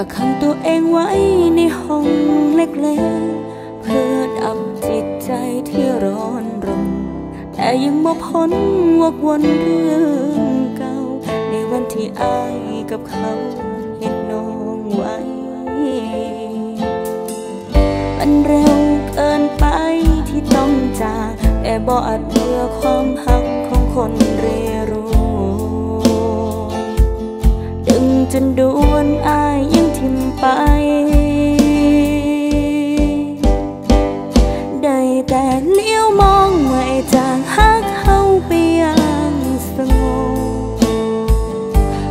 ก็ขังตัวเองไว้ในห้องเล็กๆ เพื่อดับจิตใจที่ร้อนรน แต่ยังบ่พ้นวกวนเรื่องเก่า ในวันที่อายกับเขาเห็นน้องไว้ มันเร็วเกินไปที่ต้องจากแต่บ่อาจเบื่อความหักของคนเรรูดึงจนดู แต่เลี้ยวมองไม่จางหักเขาไปอย่างสงบ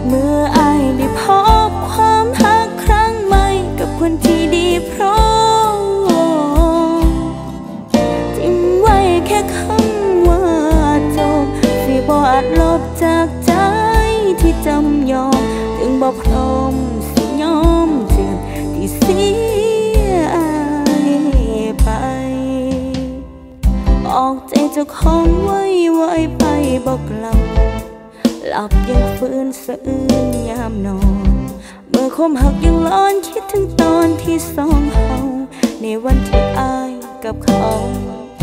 เมื่ออายได้พบความหักครั้งใหม่กับคนที่ดีพร้อมทิ้งไว้แค่คำว่าจบที่บ่อาจลบจากใจที่จำยอมถึงบ่พร้อมสิยอมเจ็บที่เสีย จเจ้าของไว้ไว้ไปบอกกลับหลับยังฟื้นสะอื้นยามนอน เมื่อคมหักยังร้อนคิดถึงตอนที่สองเฮาในวันที่อายกับเขา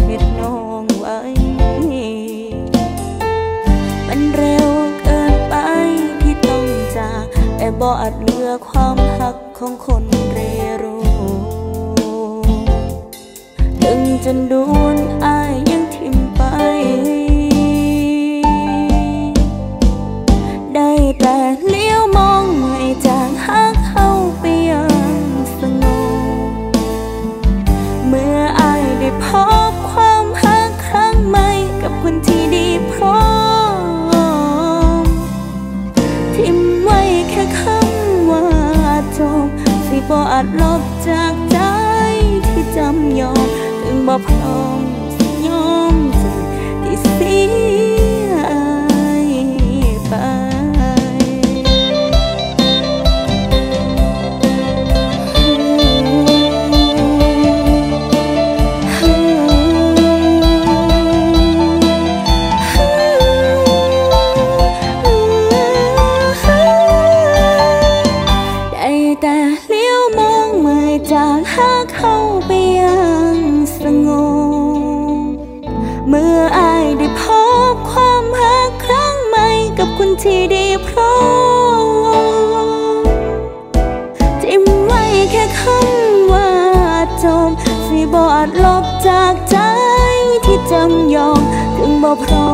เฮ็ดน้องไว้ มันเร็วเกินไปที่ต้องจากแต่บ่อาจเหลือความหักของคนเรรูดึงจนดวนอา บ่อาจลบจากใจที่จำยอม ถึงบ่พร้อมสิยอมจากที่เสีย ที่ดีพร้อมจิ้มไว้แค่คำว่าจบสิบอดลบจากใจที่จำยอมถึงบ่พร้อม